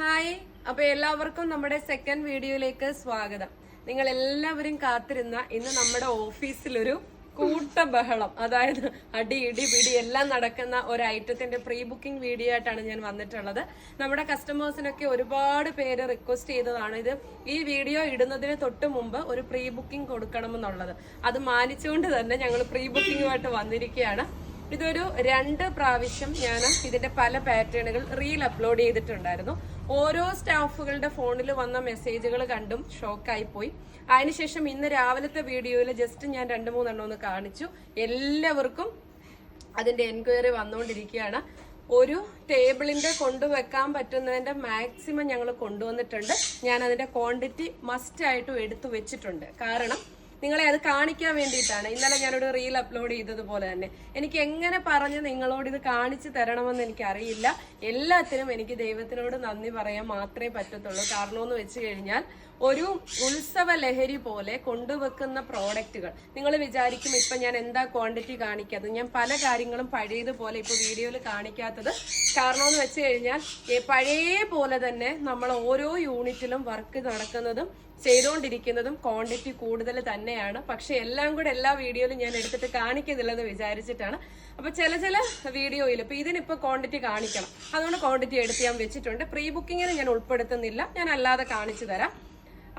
Hi അപ്പൊ എല്ലാവർക്കും നമ്മുടെ സെക്കൻഡ് വീഡിയോയിലേക്ക് സ്വാഗതം. നിങ്ങൾ എല്ലാവരും കാത്തിരുന്ന ഇന്ന് നമ്മുടെ ഓഫീസിലൊരു കൂട്ട ബഹളം അതായത് അടി ഇടി പിടി എല്ലാം നടക്കുന്ന ഒരു ഐറ്റത്തിന്റെ പ്രീ ബുക്കിംഗ് വീഡിയോ ആയിട്ടാണ് ഞാൻ വന്നിട്ടുള്ളത്. നമ്മുടെ കസ്റ്റമേഴ്സിനൊക്കെ ഒരുപാട് പേര് റിക്വസ്റ്റ് ചെയ്തതാണ് ഇത്. ഈ വീഡിയോ ഇടുന്നതിന് തൊട്ട് മുമ്പ് ഒരു പ്രീ ബുക്കിംഗ് കൊടുക്കണമെന്നുള്ളത്. അത് മാനിച്ചുകൊണ്ട് തന്നെ ഞങ്ങൾ പ്രീ ബുക്കിംഗുമായിട്ട് വന്നിരിക്കുകയാണ്. ഇതൊരു രണ്ട് പ്രാവശ്യം ഞാൻ ഇതിന്റെ പല പാറ്റേണുകൾ റീൽ അപ്ലോഡ് ചെയ്തിട്ടുണ്ടായിരുന്നു. ഓരോ സ്റ്റാഫുകളുടെ ഫോണിൽ വന്ന മെസ്സേജുകൾ കണ്ടും ഷോക്കായി പോയി. അതിനുശേഷം ഇന്ന് രാവിലത്തെ വീഡിയോയിൽ ജസ്റ്റ് ഞാൻ രണ്ട് മൂന്നെണ്ണം ഒന്ന് കാണിച്ചു. എല്ലാവർക്കും അതിന്റെ എൻക്വയറി വന്നുകൊണ്ടിരിക്കുകയാണ്. ഒരു ടേബിളിന്റെ കൊണ്ടുവെക്കാൻ പറ്റുന്നതിന്റെ മാക്സിമം ഞങ്ങൾ കൊണ്ടുവന്നിട്ടുണ്ട്. ഞാൻ അതിന്റെ ക്വാണ്ടിറ്റി മസ്റ്റ് ആയിട്ടും എടുത്തു വെച്ചിട്ടുണ്ട്. കാരണം നിങ്ങളെ അത് കാണിക്കാൻ വേണ്ടിയിട്ടാണ്. ഇന്നലെ ഞാനൊരു റീൽ അപ്ലോഡ് ചെയ്തതുപോലെ തന്നെ. എനിക്ക് എങ്ങനെ പറഞ്ഞ് നിങ്ങളോട് ഇത് കാണിച്ചു തരണമെന്ന് എനിക്കറിയില്ല. എല്ലാത്തിനും എനിക്ക് ദൈവത്തിനോട് നന്ദി പറയാൻ മാത്രമേ പറ്റത്തുള്ളൂ. കാരണം എന്ന് വെച്ച് കഴിഞ്ഞാൽ ഒരു ഉത്സവ ലഹരി പോലെ കൊണ്ടുവെക്കുന്ന പ്രോഡക്റ്റുകൾ. നിങ്ങൾ വിചാരിക്കും ഇപ്പൊ ഞാൻ എന്താ ക്വാണ്ടിറ്റി കാണിക്കാത്തത്. ഞാൻ പല കാര്യങ്ങളും പഴയതുപോലെ ഇപ്പൊ വീഡിയോയിൽ കാണിക്കാത്തത് കാരണം എന്ന് വെച്ച് കഴിഞ്ഞാൽ പഴയ പോലെ തന്നെ നമ്മൾ ഓരോ യൂണിറ്റിലും വർക്ക് നടക്കുന്നതും ചെയ്തുകൊണ്ടിരിക്കുന്നതും ക്വാണ്ടിറ്റി കൂടുതൽ തന്നെയാണ്. പക്ഷെ എല്ലാം കൂടെ എല്ലാ വീഡിയോയിലും ഞാൻ എടുത്തിട്ട് കാണിക്കുന്നില്ലെന്ന് വിചാരിച്ചിട്ടാണ്. അപ്പൊ ചില ചില വീഡിയോയിൽ ഇപ്പൊ ഇതിനിപ്പോ ക്വാണ്ടിറ്റി കാണിക്കണം. അതുകൊണ്ട് ക്വാണ്ടിറ്റി എടുത്ത് ഞാൻ വെച്ചിട്ടുണ്ട്. പ്രീ ബുക്കിങ്ങിന് ഞാൻ ഉൾപ്പെടുത്തുന്നില്ല. ഞാൻ അല്ലാതെ കാണിച്ചു തരാം.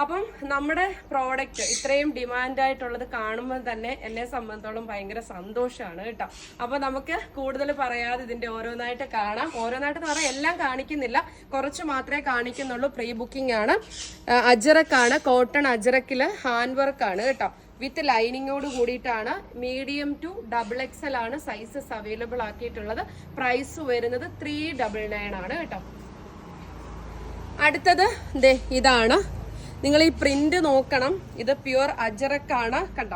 അപ്പം നമ്മുടെ പ്രോഡക്റ്റ് ഇത്രയും ഡിമാൻഡായിട്ടുള്ളത് കാണുമ്പോൾ തന്നെ എന്നെ സംബന്ധിച്ചോളം ഭയങ്കര സന്തോഷമാണ് കേട്ടോ. അപ്പൊ നമുക്ക് കൂടുതൽ പറയാതെ ഇതിന്റെ ഓരോന്നായിട്ട് കാണാം. ഓരോന്നായിട്ട് എന്ന് എല്ലാം കാണിക്കുന്നില്ല. കുറച്ച് മാത്രമേ കാണിക്കുന്നുള്ളൂ. പ്രീ ബുക്കിംഗ് ആണ് അജറക്കാണ് കോട്ടൺ അജറക്കിൽ ഹാൻഡ് വർക്ക് ആണ് കേട്ടോ. വിത്ത് ലൈനിങ്ങോട് കൂടിയിട്ടാണ് മീഡിയം ടു ഡബിൾ എക്സൽ ആണ് സൈസസ് അവൈലബിൾ ആക്കിയിട്ടുള്ളത്. പ്രൈസ് വരുന്നത് ത്രീ ഡബിൾ നയൻ ആണ് കേട്ടോ. അടുത്തത് ഇതാണ്. നിങ്ങൾ ഈ പ്രിന്റ് നോക്കണം. ഇത് പ്യുവർ അജറക്കാണ് കണ്ട?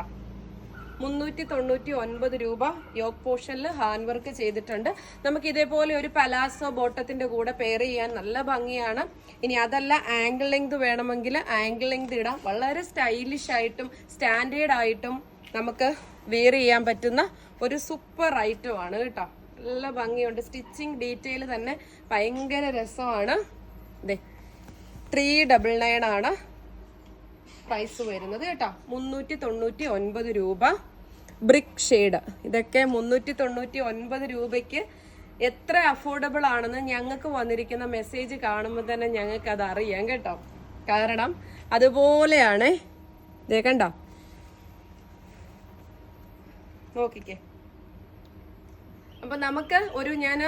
മുന്നൂറ്റി തൊണ്ണൂറ്റി ഒൻപത് രൂപ യോക്ക് പോർഷനിൽ ഹാൻഡ് വർക്ക് ചെയ്തിട്ടുണ്ട്. നമുക്ക് ഇതേപോലെ ഒരു പലാസോ ബോട്ടത്തിന്റെ കൂടെ പെയർ ചെയ്യാൻ നല്ല ഭംഗിയാണ്. ഇനി അതല്ല ആംഗിൾ ലെങ്ത് വേണമെങ്കിൽ ആംഗിൾ ലെങ്ത് ഇടാം. വളരെ സ്റ്റൈലിഷ് ആയിട്ടും സ്റ്റാൻഡേർഡ് ആയിട്ടും നമുക്ക് വെയർ ചെയ്യാൻ പറ്റുന്ന ഒരു സൂപ്പർ ഐറ്റമാണ് കേട്ടോ. നല്ല ഭംഗിയുണ്ട്. സ്റ്റിച്ചിങ് ഡീറ്റെയിൽ തന്നെ ഭയങ്കര രസമാണ്. ദേ ത്രീ ഡബിൾ നയൻ ആണ്. പ്രൈസ് വരുന്നത് കേട്ടോ. മുന്നൂറ്റി തൊണ്ണൂറ്റി ഒൻപത് രൂപ. ബ്രിക് ഷെയ്ഡ് ഇതൊക്കെ മുന്നൂറ്റി തൊണ്ണൂറ്റി ഒൻപത് രൂപയ്ക്ക് എത്ര അഫോർഡബിൾ ആണെന്ന് ഞങ്ങൾക്ക് വന്നിരിക്കുന്ന മെസ്സേജ് കാണുമ്പോൾ തന്നെ ഞങ്ങൾക്ക് അത് അറിയാം കേട്ടോ. കാരണം അതുപോലെയാണ്. ഇതേ കണ്ടോ? നോക്കിക്കേ. അപ്പൊ നമുക്ക് ഒരു ഞാൻ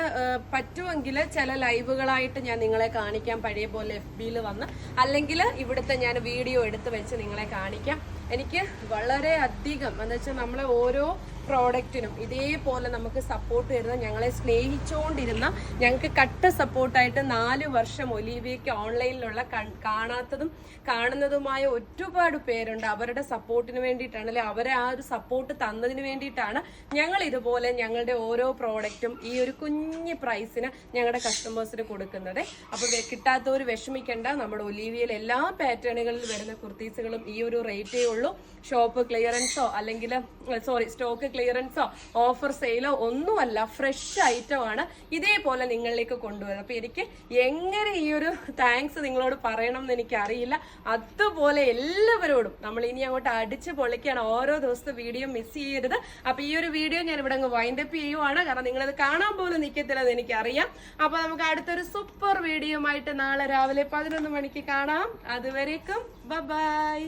പറ്റുമെങ്കിൽ ചില ലൈവുകളായിട്ട് ഞാൻ നിങ്ങളെ കാണിക്കാം. പഴയ പോലെ എഫ് ബിയിൽ വന്ന്. അല്ലെങ്കിൽ ഇവിടുത്തെ ഞാൻ വീഡിയോ എടുത്ത് വെച്ച് നിങ്ങളെ കാണിക്കാം. എനിക്ക് വളരെ അധികം എന്ന് വെച്ചാൽ നമ്മളെ ഓരോ പ്രോഡക്റ്റിനും ഇതേപോലെ നമുക്ക് സപ്പോർട്ട് തരുന്ന ഞങ്ങളെ സ്നേഹിച്ചുകൊണ്ടിരുന്ന ഞങ്ങൾക്ക് കട്ട സപ്പോർട്ടായിട്ട് നാല് വർഷം ഒലീവിയയ്ക്ക് ഓൺലൈനിലുള്ള കാണാത്തതും കാണുന്നതുമായ ഒരുപാട് പേരുണ്ട്. അവരുടെ സപ്പോർട്ടിന് വേണ്ടിയിട്ടാണ് അല്ലെ അവരെ ആ ഒരു സപ്പോർട്ട് തന്നതിന് വേണ്ടിയിട്ടാണ് ഞങ്ങൾ ഇതുപോലെ ഞങ്ങളുടെ ഓരോ പ്രോഡക്റ്റും ഈ ഒരു കുഞ്ഞ് പ്രൈസിന് ഞങ്ങളുടെ കസ്റ്റമേഴ്സിന് കൊടുക്കുന്നത്. അപ്പോൾ കിട്ടാത്തവർ വിഷമിക്കേണ്ട. നമ്മുടെ ഒലീവിയയിൽ എല്ലാ പാറ്റേണുകളിൽ വരുന്ന കുർത്തീസുകളും ഈ ഒരു റേറ്റേ ഉള്ളൂ. ഷോപ്പ് ക്ലിയറൻസോ അല്ലെങ്കിൽ സോറി സ്റ്റോക്ക് ക്ലിയറൻസോ ഓഫർ സെയിലോ ഒന്നുമല്ല ഫ്രഷ് ഐറ്റം ആണ് ഇതേപോലെ നിങ്ങളിലേക്ക് കൊണ്ടുവരുന്നത്. അപ്പൊ എനിക്ക് എങ്ങനെ ഈ ഒരു താങ്ക്സ് നിങ്ങളോട് പറയണം എന്ന് എനിക്ക് അറിയില്ല അതുപോലെ എല്ലാവരോടും നമ്മൾ ഇനി അങ്ങോട്ട് അടിച്ച് പൊളിക്കുകയാണ്. ഓരോ ദിവസത്തെ വീഡിയോ മിസ് ചെയ്യരുത്. അപ്പൊ ഈ ഒരു വീഡിയോ ഞാൻ ഇവിടെ അങ്ങ് വൈൻഡപ്പ് ചെയ്യുവാണ്. കാരണം നിങ്ങളത് കാണാൻ പോലും നിൽക്കത്തില്ലെന്ന് എനിക്കറിയാം. അപ്പൊ നമുക്ക് അടുത്തൊരു സൂപ്പർ വീഡിയോ ആയിട്ട് നാളെ രാവിലെ പതിനൊന്ന് മണിക്ക് കാണാം. അതുവരേക്കും ബൈ